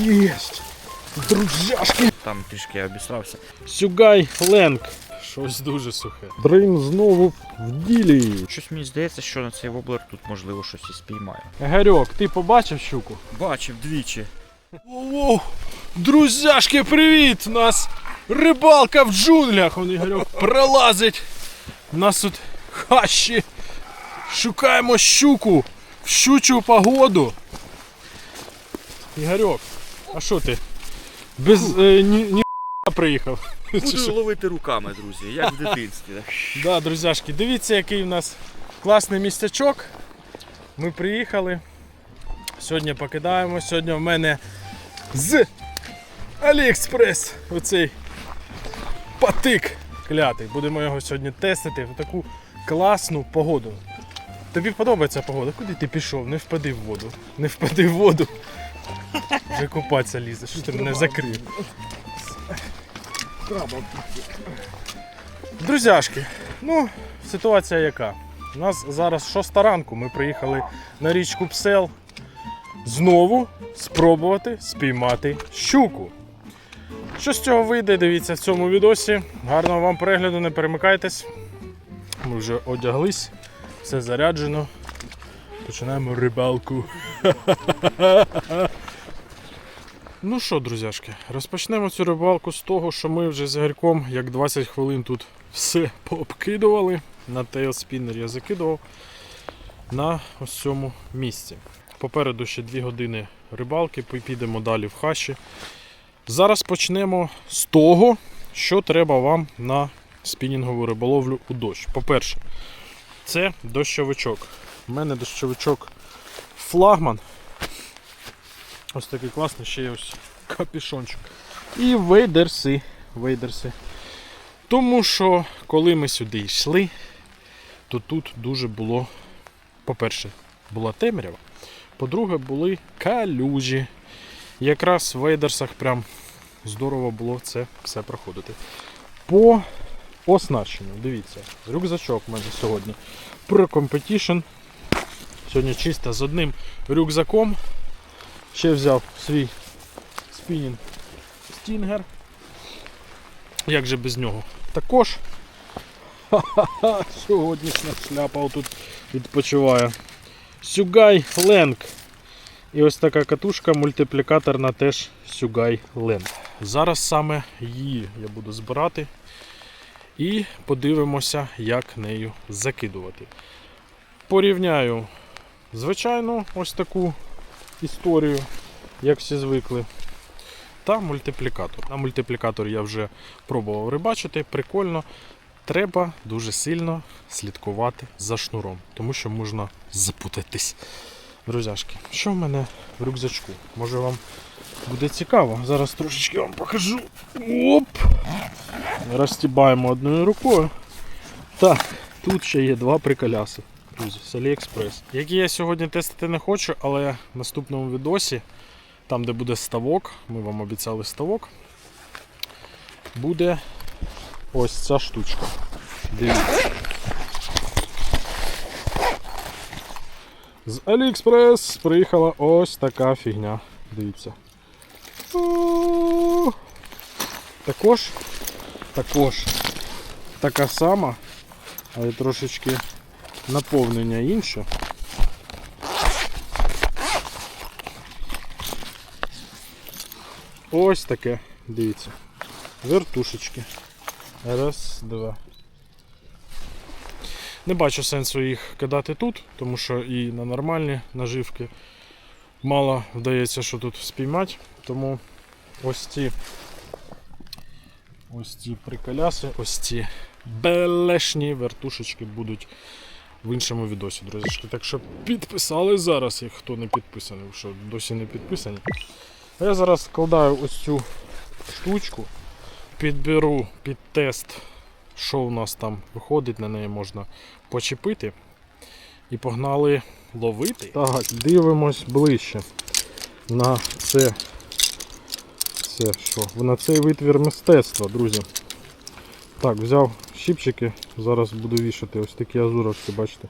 Єсть! Друзяшки! Там трішки я обісрався. Сюгай ленк. Щось дуже сухе. Дрин знову в ділі. Щось мені здається, що на цей воблер тут можливо щось і спіймаю. Гарьок, ти побачив щуку? Бачив двічі. О, друзяшки, привіт! У нас рибалка в джунглях. Он Ігорьок пролазить. У нас тут хащі. Шукаємо щуку в щучу погоду. Ігорьок, а що ти? Без е, ні, ні приїхав. Чи Буду що? ловити руками, друзі, як в дитинстві. Да, друзяшки, дивіться, який у нас класний містечок. Ми приїхали. Сьогодні покидаємо. Сьогодні в мене з Аліекспрес оцей патик клятий. Будемо його сьогодні тестити в таку класну погоду. Тобі подобається погода? Куди ти пішов? Не впади в воду. Не впади в воду. Вже купатися лізеш. Що ти мене закрив? Друзяшки, ну, ситуація яка? У нас зараз 6 ранку, ми приїхали на річку Псел знову спробувати спіймати щуку. Що з цього вийде, дивіться в цьому відосі. Гарного вам перегляду, не перемикайтесь. Ми вже одяглись, все заряджено. Починаємо рибалку. Ну що, друзяшки, розпочнемо цю рибалку з того, що ми вже з Гарьком як 20 хвилин тут все пообкидували. На тейлспіннер я закидував на ось цьому місці. Попереду ще 2 години рибалки, підемо далі в хащі. Зараз почнемо з того, що треба вам на спінінгову риболовлю у дощ. По-перше, це дощовичок. У мене дощовичок флагман. Ось такий класний, ще є ось капюшончик. І вейдерси. вейдерси. Тому що, коли ми сюди йшли, то тут дуже було, по-перше, була темрява. По-друге, були калюжі. Якраз в вейдерсах прям здорово було це все проходити. По оснащенню, дивіться, рюкзачок в мене сьогодні. Pro Competition. Сьогодні чисто з одним рюкзаком. Ще взяв свій спінінг стінгер. Як же без нього? Також ха-ха-ха, сьогоднішня шляпа тут відпочиває. Сюгай Ленг. І ось така катушка мультиплікаторна теж Сюгай Ленг. Зараз саме її я буду збирати і подивимося, як нею закидувати. Порівняю звичайну ось таку історію, як всі звикли. Та мультиплікатор. На мультиплікатор я вже пробував рибачити, прикольно. Треба дуже сильно слідкувати за шнуром, тому що можна запутатись. Друзяшки, що в мене в рюкзачку? Може вам буде цікаво. Зараз трошечки вам покажу. Оп! Розтібаємо одною рукою. Так, тут ще є два приколяси. Друзі, з Aliexpress. Які я сьогодні тестити не хочу, але в наступному відосі, там де буде ставок, ми вам обіцяли ставок, буде ось ця штучка. Дивіться. З Aliexpress приїхала ось така фігня. Дивіться. Також, також така сама, але трошечки наповнення інше. Ось таке, дивіться. Вертушечки. Раз, два. Не бачу сенсу їх кидати тут, тому що і на нормальні наживки мало вдається, що тут спіймати. Тому ось ці ось ці приколяси, ось ці белешні вертушечки будуть в іншому відосі, друзі. Так що підписали зараз, як хто не підписаний, що досі не підписані. А я зараз складаю ось цю штучку, підберу під тест, що у нас там виходить, на неї можна почепити. І погнали ловити. Так, дивимось ближче на це. Це що? На цей витвір мистецтва, друзі. Так, взяв щипчики, зараз буду вішати ось такі азуровські, бачите.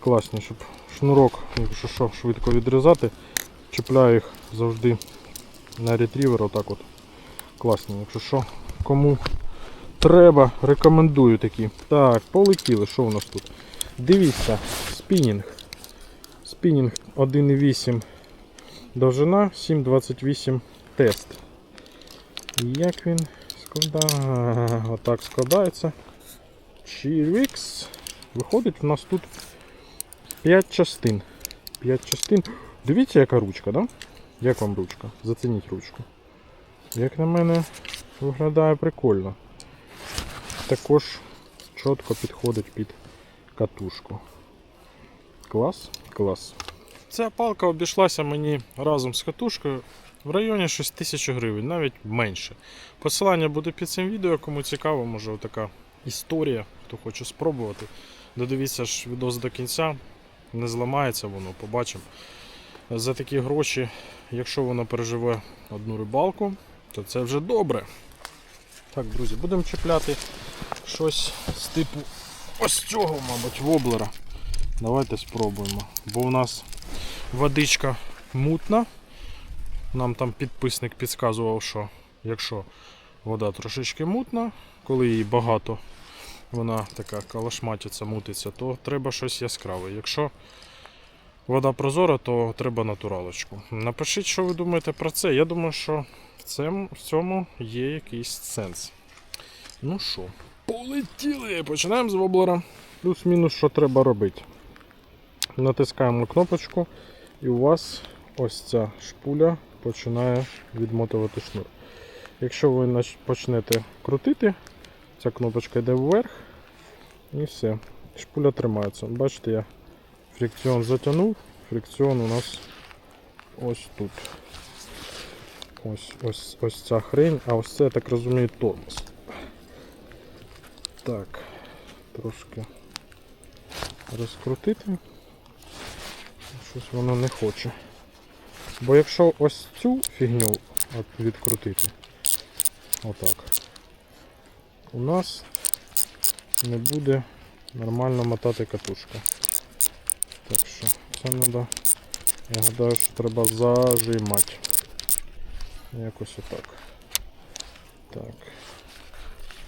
Класні, щоб шнурок, якщо що, швидко відрізати. Чіпляю їх завжди на ретрівер отак от. Класні, якщо що, кому треба, рекомендую такі. Так, полетіли, що у нас тут? Дивіться, спінінг. Спінінг 1,8 довжина, 7,28 тест. Як він складає? Отак складається. Чірвікс. Виходить, у нас тут 5 частин. 5 частин. Дивіться, яка ручка, да? Як вам ручка? Зацініть ручку. Як на мене, виглядає прикольно. Також чітко підходить під катушку. Клас, клас. Ця палка обійшлася мені разом з катушкою в районі 6 тисяч гривень, навіть менше. Посилання буде під цим відео, кому цікаво, може така історія, хто хоче спробувати. Додивіться ж відос до кінця, не зламається воно, побачимо. За такі гроші, якщо воно переживе одну рибалку, то це вже добре. Так, друзі, будемо чіпляти щось з типу ось цього, мабуть, воблера. Давайте спробуємо. Бо у нас водичка мутна. Нам там підписник підказував, що якщо вода трошечки мутна, коли її багато, вона така калашматиться, мутиться, то треба щось яскраве. Якщо вода прозора, то треба натуралочку. Напишіть, що ви думаєте про це. Я думаю, що в цьому, є якийсь сенс. Ну що, полетіли! Починаємо з воблера. Плюс-мінус, що треба робити. Натискаємо кнопочку, і у вас ось ця шпуля починає відмотувати шнур. Якщо ви почнете крутити, ця кнопочка йде вверх і все. Шпуля тримається. Бачите, я фрикціон затягнув, фрикціон у нас ось тут. Ось, ось, ось ця хрень, а ось це, я так розумію, тормоз. Так, трошки розкрутити. Щось воно не хоче. Бо якщо ось цю фігню відкрутити, отак, у нас не буде нормально мотати катушка. Так що це треба, я гадаю, що треба зажимати. Якось отак. Так.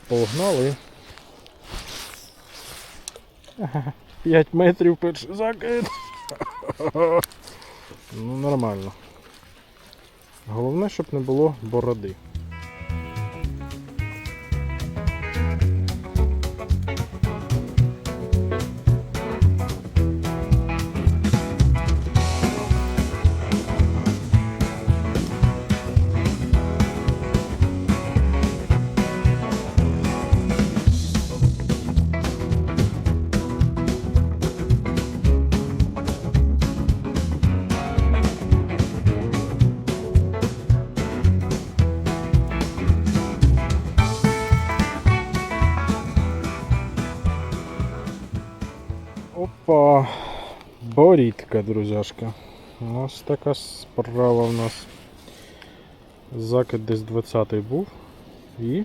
Погнали. 5 метрів перший закид. Ну, нормально. Головне, щоб не було бороди. Опа! Борідка, друзяшка. Ось така справа в нас. Закид десь 20-й був. І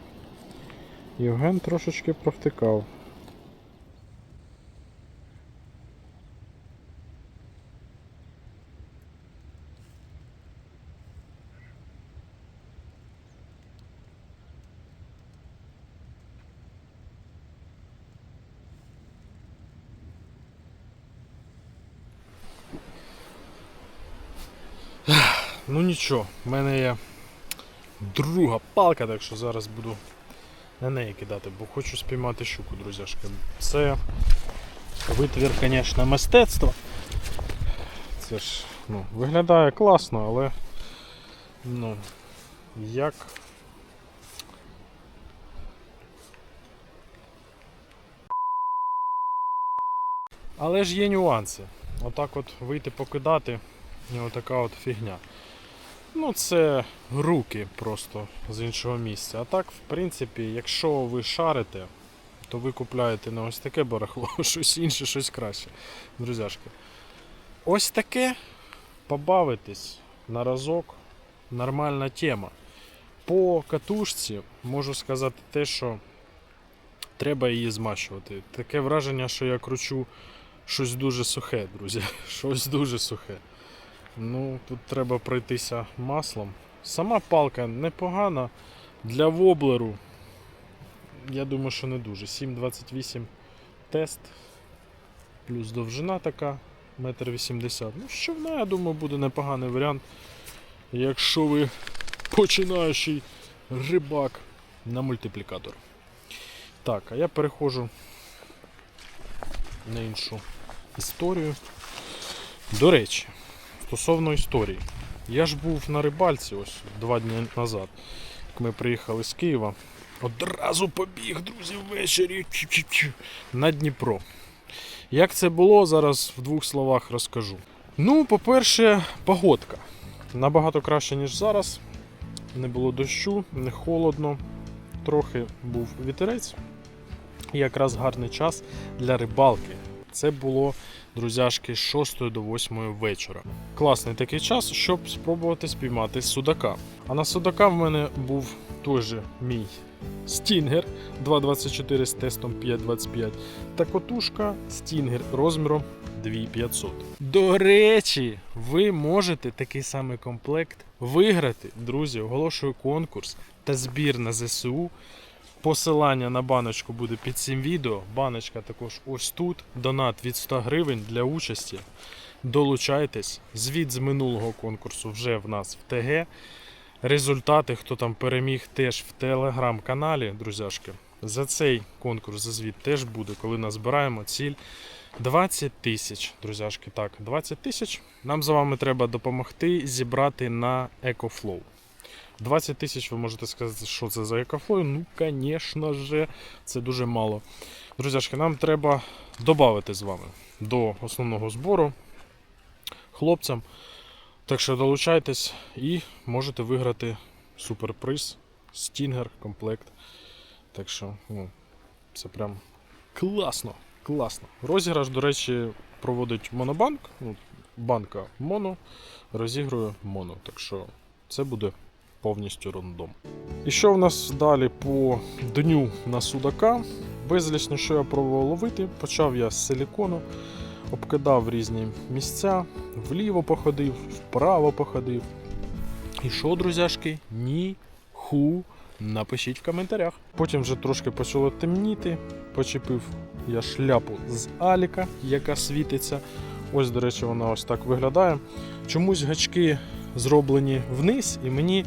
Євген трошечки провтикав. Ну нічого, в мене є друга палка, так що зараз буду на неї кидати, бо хочу спіймати щуку, друзяшки. Це витвір, звісно, мистецтва. Це ж ну, виглядає класно, але ну, як. Але ж є нюанси. Отак от вийти покидати і отака от фігня. Ну, це руки просто з іншого місця. А так, в принципі, якщо ви шарите, то ви купляєте не ось таке барахло, щось інше, щось краще. Друзяшки. Ось таке побавитись на разок. Нормальна тема. По катушці можу сказати те, що треба її змащувати. Таке враження, що я кручу щось дуже сухе, друзі. Щось дуже сухе. Ну, тут треба пройтися маслом Сама палка непогана. Для воблеру, я думаю, що не дуже. 7,28 тест. Плюс довжина така, 1,80 м. Ну, що вона, я думаю, буде непоганий варіант. Якщо ви починаючий рибак на мультиплікатор. Так, а я переходжу на іншу історію. До речі, стосовно історії. Я ж був на рибальці ось два дні назад. Як ми приїхали з Києва. Одразу побіг, друзі, ввечері на Дніпро. Як це було, зараз в двох словах розкажу. Ну, по-перше, погодка. Набагато краще, ніж зараз. Не було дощу, не холодно. Трохи був вітерець. І якраз гарний час для рибалки. Це було, друзяшки, з 6 до 8 вечора. Класний такий час, щоб спробувати спіймати судака. А на судака в мене був же мій стінгер 2.24 з тестом 5.25 та котушка стінгер розміром 2500. До речі, ви можете такий самий комплект виграти. Друзі, оголошую конкурс та збір на ЗСУ. Посилання на баночку буде під цим відео. Баночка також ось тут. Донат від 100 гривень для участі. Долучайтесь. Звіт з минулого конкурсу вже в нас в ТГ. Результати, хто там переміг, теж в телеграм-каналі, друзяшки. За цей конкурс за звіт теж буде, коли назбираємо ціль 20 тисяч. Друзяшки, так, 20 тисяч. Нам з вами треба допомогти зібрати на EcoFlow. 20 тисяч ви можете сказати, що це за EcoFlow. Ну, звісно ж, це дуже мало. Друзяшки, нам треба додати з вами до основного збору хлопцям. Так що долучайтесь і можете виграти суперприз, стінгер, комплект. Так що, ну, це прям класно, класно. Розіграш, до речі, проводить Монобанк. Ну, банка Моно розігрує Моно. Так що це буде повністю рандом. І що в нас далі по дню на судака? Безлічно, що я пробував ловити, почав я з силікону, обкидав різні місця, вліво походив, вправо походив. І що, друзяшки? Ні ху. Напишіть в коментарях. Потім вже трошки почало темніти. Почепив я шляпу з Аліка, яка світиться. Ось, до речі, вона ось так виглядає. Чомусь гачки зроблені вниз, і мені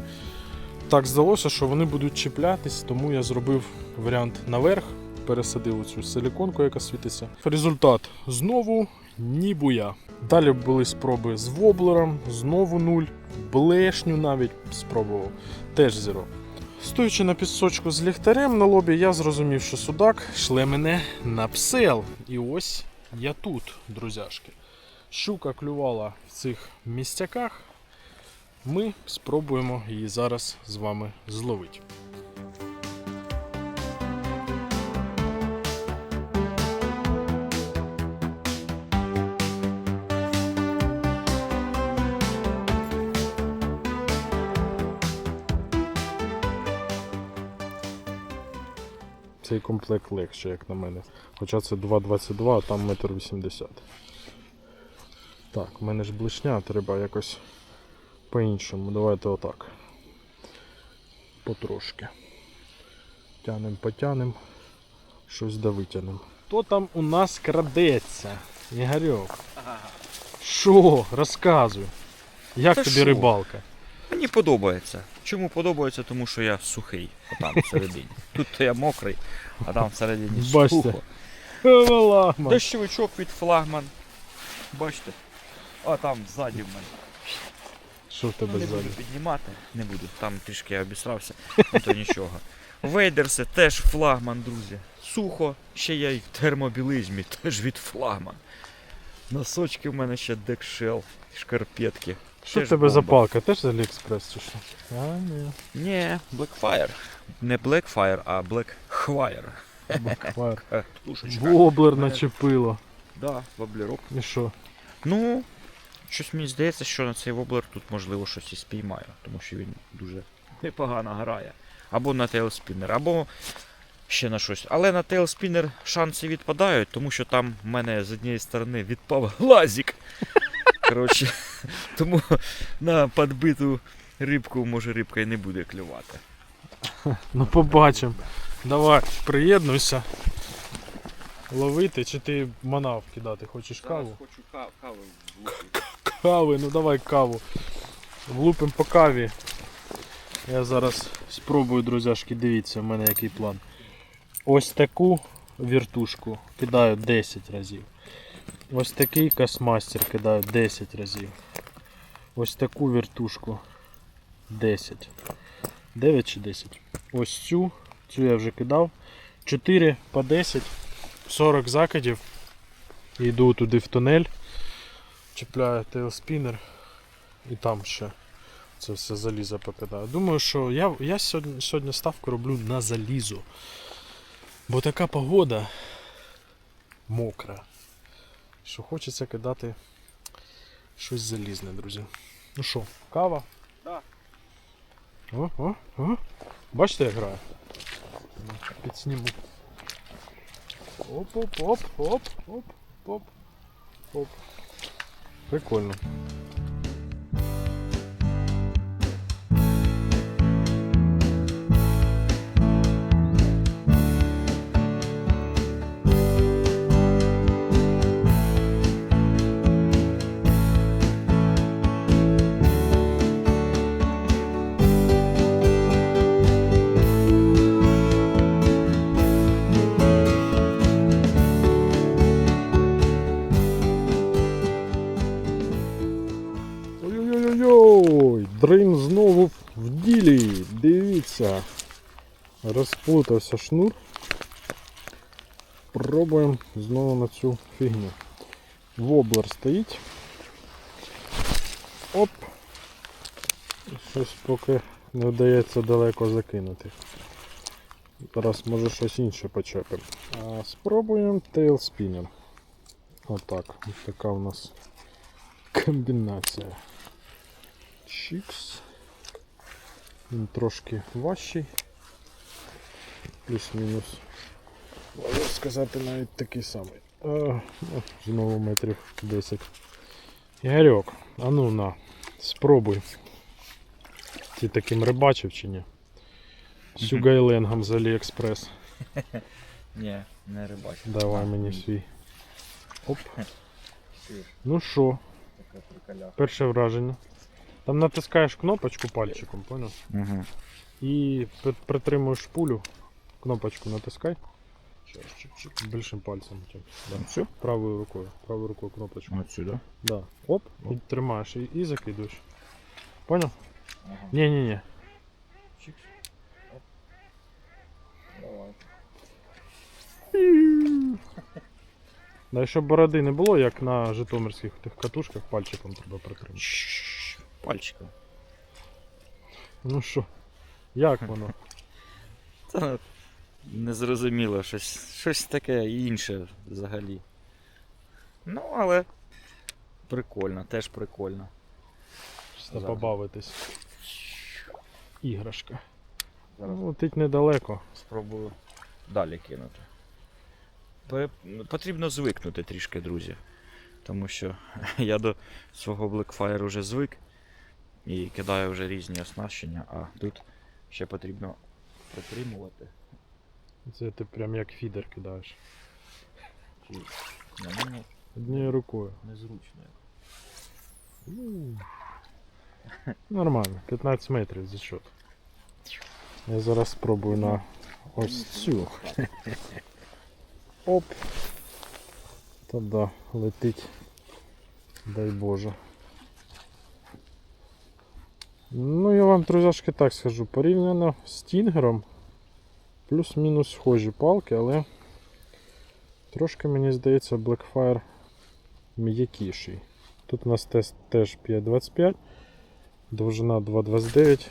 так здалося, що вони будуть чіплятись, тому я зробив варіант наверх, пересадив оцю силіконку, яка світиться. Результат знову нібуя. Далі були спроби з воблером, знову нуль, блешню навіть спробував, теж зіро. Стоячи на пісочку з ліхтарем на лобі, я зрозумів, що судак шле мене на псел. І ось я тут, друзяшки. Щука клювала в цих місцяках. Ми спробуємо її зараз з вами зловити. Цей комплект легше, як на мене. Хоча це 2,22, а там 1,80 м. Так, в мене ж блишня, треба якось по-іншому. Давайте отак. Потрошки. Тянем, потянем. Щось да витянем. Хто там у нас крадеться? Ігорьок. Що? Розказуй. Як Та тобі що? рибалка? Мені подобається. Чому подобається? Тому що я сухий. Отам всередині. Тут то я мокрий, а там всередині сухо. Дощовичок від флагман. Бачите? А там ззаді в мене. Що в тебе Не ззаду? буду піднімати, не буду. Там трішки я обісрався, ну то нічого. Вейдерси теж флагман, друзі. Сухо, ще я й в термобілизмі, теж від флагман. Носочки в мене ще декшел, шкарпетки. Що в Теж тебе за бомба. палка? Теж з Аліекспрес чи що? А, ні. Ні, Blackfire. Не Blackfire, а Blackfire. Бакфайр. Тушечка. Воблер начепило. Да, воблерок. І що? Ну, щось мені здається, що на цей воблер тут можливо щось і спіймаю, тому що він дуже непогано грає. Або на тейлспінер, або ще на щось. Але на тейлспінер шанси відпадають, тому що там в мене з однієї сторони відпав глазик. Коротше, тому на підбиту рибку, може рибка і не буде клювати. Ну побачимо. Давай, приєднуйся. Ловити, чи ти манав кидати? Хочеш каву? хочу каву Кави, ну давай каву. Влупим по каві. Я зараз спробую, друзяшки, дивіться, в мене який план. Ось таку віртушку кидаю 10 разів. Ось такий космастер кидаю 10 разів. Ось таку віртушку 10. 9 чи 10. Ось цю, цю я вже кидав. 4 по 10, 40 закидів. Йду туди в тунель чіпляю тейлспінер і там ще це все залізо покидаю. Думаю, що я, я сьогодні, сьогодні ставку роблю на залізо. Бо така погода мокра. Що хочеться кидати щось залізне, друзі. Ну що, кава? Да. О, о, о. Бачите, як грає? Підсніму. Оп, Прикольно. Ой-ой-ой, знову в ділі. Дивіться. Розплутався шнур. Пробуємо знову на цю фігню. Воблер стоїть. Оп. Щось поки не вдається далеко закинути. Зараз може щось інше почепимо. Спробуємо тейлспінер. Отак. Ось така у нас комбінація. Чікс. Він трошки важчий. Плюс-мінус. Можу сказати навіть такий самий. А, ну, знову метрів 10. Ігорьок, а ну на, спробуй. Ти таким рибачив чи ні? Сюгайленгом з Аліекспрес. Ні, не рибачу. Давай мені свій. Оп. Ну що, перше враження. Там натискаєш кнопочку пальчиком, понял? Угу. І притримуєш пулю, кнопочку натискай. Більшим пальцем. Да. Все? Правою рукою. Правою рукою кнопочку. Отсюда. Да. Оп, і тримаєш і, і закидуєш. Понял? Ага. Оп. Да, щоб бороди не було, як на житомирських тих катушках, пальчиком треба притримати. Пальчиком. Ну що, як воно? Та незрозуміло, щось, щось таке інше взагалі. Ну, але прикольно, теж прикольно. Чисто побавитись. Іграшка. Зараз. Ну, Летить недалеко. Спробую далі кинути. Потрібно звикнути трішки, друзі. Тому що я до свого Blackfire вже звик і кидаю вже різні оснащення, а тут ще потрібно притримувати. Це ти прям як фідер кидаєш. Чи... Ну, ну, Однією рукою. незручно. Нормально, 15 метрів за счет. Я зараз спробую на ось цю. Оп. Та да, летить. Дай Боже. Ну я вам, друзяшки, так скажу, порівняно з Тінгером плюс-мінус схожі палки, але трошки мені здається Blackfire м'якіший. Тут у нас тест теж 5.25, довжина 2.29,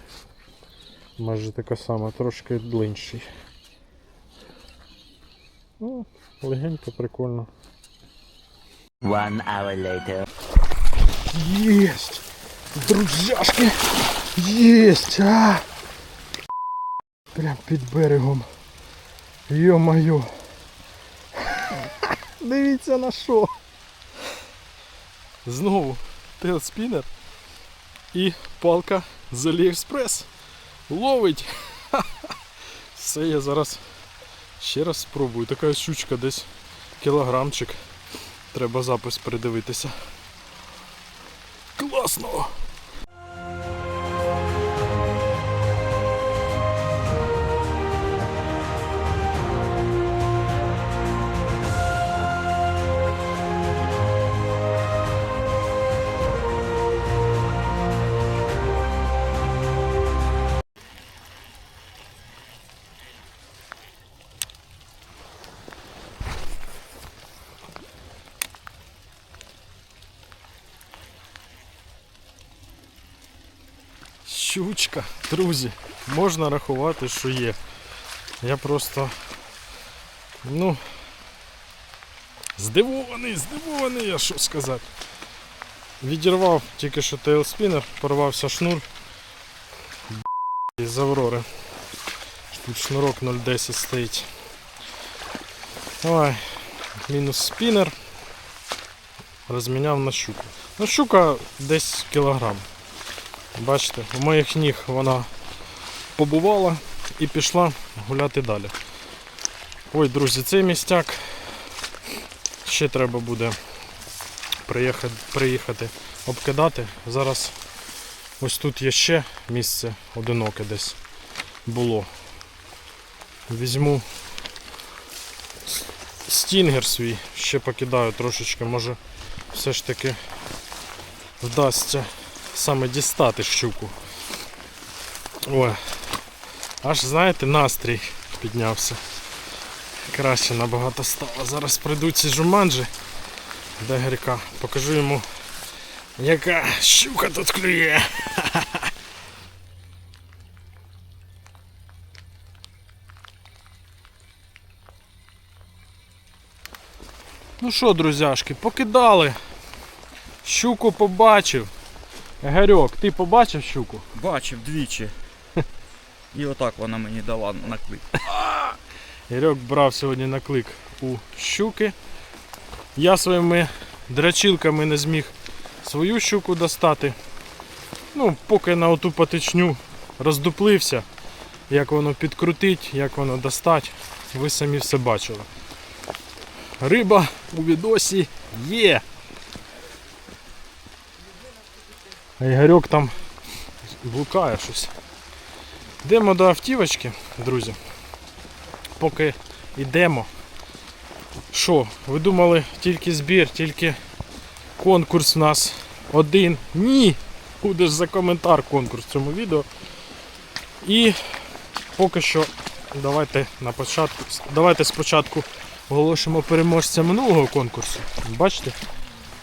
майже така сама, трошки длинший. Ну, легенько, прикольно. One hour later. Есть! Друзяшки! Есть! А! Прям під берегом. Йо-моє! Дивіться на що! Знову тейлспінер і палка з Аліекспрес. Ловить. Все, я зараз ще раз спробую. Така щучка десь кілограмчик. Треба запис передивитися. Класно! Щучка, друзі, можна рахувати, що є. Я просто, ну, здивований, здивований, я що сказати. Відірвав тільки що тейлспінер, порвався шнур із Аврори. Тут шнурок 0,10 стоїть. Ой, мінус спінер. Розміняв на щуку. Ну, щука десь кілограм. Бачите, у моїх ніг вона побувала і пішла гуляти далі. Ой, друзі, цей містяк ще треба буде приїхати, приїхати обкидати. Зараз ось тут є ще місце одиноке десь було. Візьму стінгер свій, ще покидаю трошечки, може все ж таки вдасться саме дістати щуку. Ой, аж знаєте, настрій піднявся. Краще набагато стало. Зараз прийдуть ці жуманджі до Гаріка. Покажу йому, яка щука тут клює. Ну що, друзяшки, покидали. Щуку побачив. Гарьок, ти побачив щуку? Бачив двічі. І отак вона мені дала на клик. Ігорьок брав сьогодні на клик у щуки. Я своїми драчилками не зміг свою щуку достати. Ну, поки на оту патичню роздуплився, як воно підкрутить, як воно достать, ви самі все бачили. Риба у відосі є. А Ігорьок там блукає щось. Йдемо до автівочки, друзі поки йдемо. Що, ви думали тільки збір, тільки конкурс в нас один? Ні! Буде ж за коментар конкурс в цьому відео. І поки що давайте на початку. Давайте спочатку оголошимо переможця минулого конкурсу. Бачите,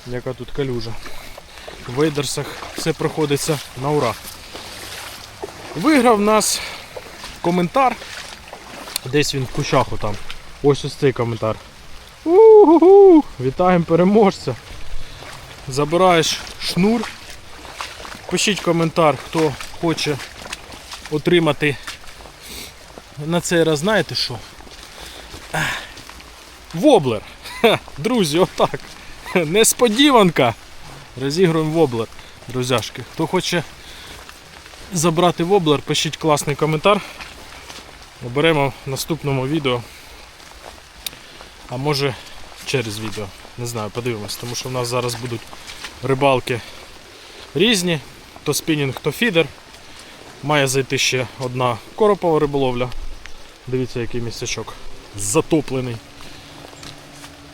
яка тут калюжа. Вейдерсах все проходиться на ура. Виграв нас коментар Десь він в кущах там. Ось ось цей коментар. У-ху-ху! Вітаємо переможця. Забираєш шнур. Пишіть коментар, хто хоче отримати на цей раз, знаєте що? Воблер. Друзі, отак. Несподіванка. Розігруємо воблер, друзяшки. Хто хоче забрати воблер, пишіть класний коментар. Оберемо в наступному відео. А може через відео. Не знаю, подивимось, тому що в нас зараз будуть рибалки різні. То спінінг, то фідер. Має зайти ще одна коропова риболовля. Дивіться, який місячок затоплений.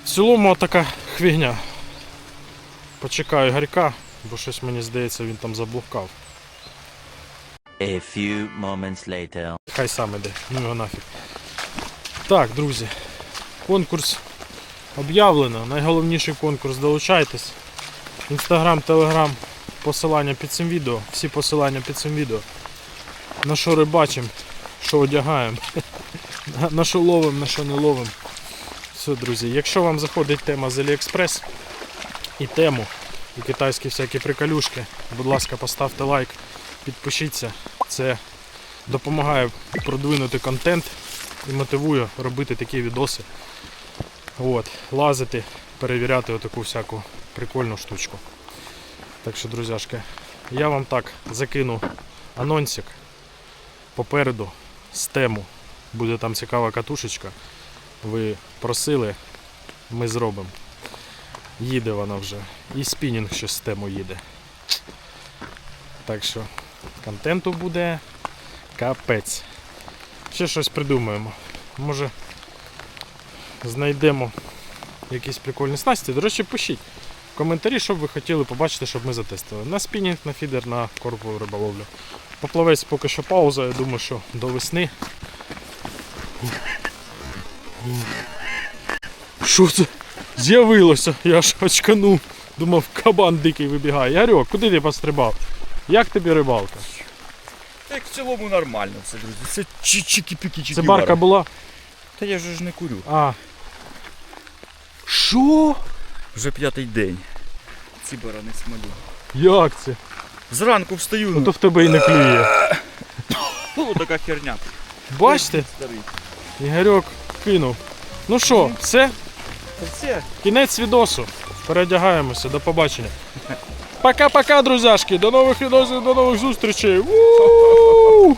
В цілому така хвігня. Почекаю гарька, бо щось мені здається він там заблукав. A few moments later. Хай сам іде, ну його нафіг. Так, друзі, конкурс об'явлено. Найголовніший конкурс долучайтесь. Інстаграм, телеграм, посилання під цим відео. Всі посилання під цим відео. На що рибачимо, що одягаємо, на- що ловимо, на що не ловимо. Все, друзі, якщо вам заходить тема з AliExpress і тему, і китайські всякі приколюшки, будь ласка, поставте лайк, підпишіться. Це допомагає продвинути контент і мотивує робити такі відоси. От, лазити, перевіряти отаку всяку прикольну штучку. Так що, друзяшки, я вам так закину анонсик. Попереду з тему. Буде там цікава катушечка. Ви просили, ми зробимо. Їде вона вже. І спінінг ще з тему їде. Так що контенту буде капець. Ще щось придумаємо. Може знайдемо якісь прикольні снасті. До речі, пишіть в коментарі, що б ви хотіли побачити, щоб ми затестили. На спінінг, на фідер, на корпову риболовлю. Поплавець поки що пауза, я думаю, що до весни. Що це? З'явилося, я ж очканув. Думав, кабан дикий вибігає. Ярьок, куди ти пострибав? Як тобі рибалка? Так в цілому нормально це, друзі. Це чики-піки Це барка була. Та я ж не курю. А. Що? Вже п'ятий день. Ці барани смолю. Як це? Зранку встаю, Ну ну, то в тебе і не клює. ну така херня. Бачите? Старий. Ігорьок кинув. Ну що, все? Все. Кінець відосу. Передягаємося, до побачення. Пока-пока, друзяшки. До нових відосів, до нових зустрічей. У!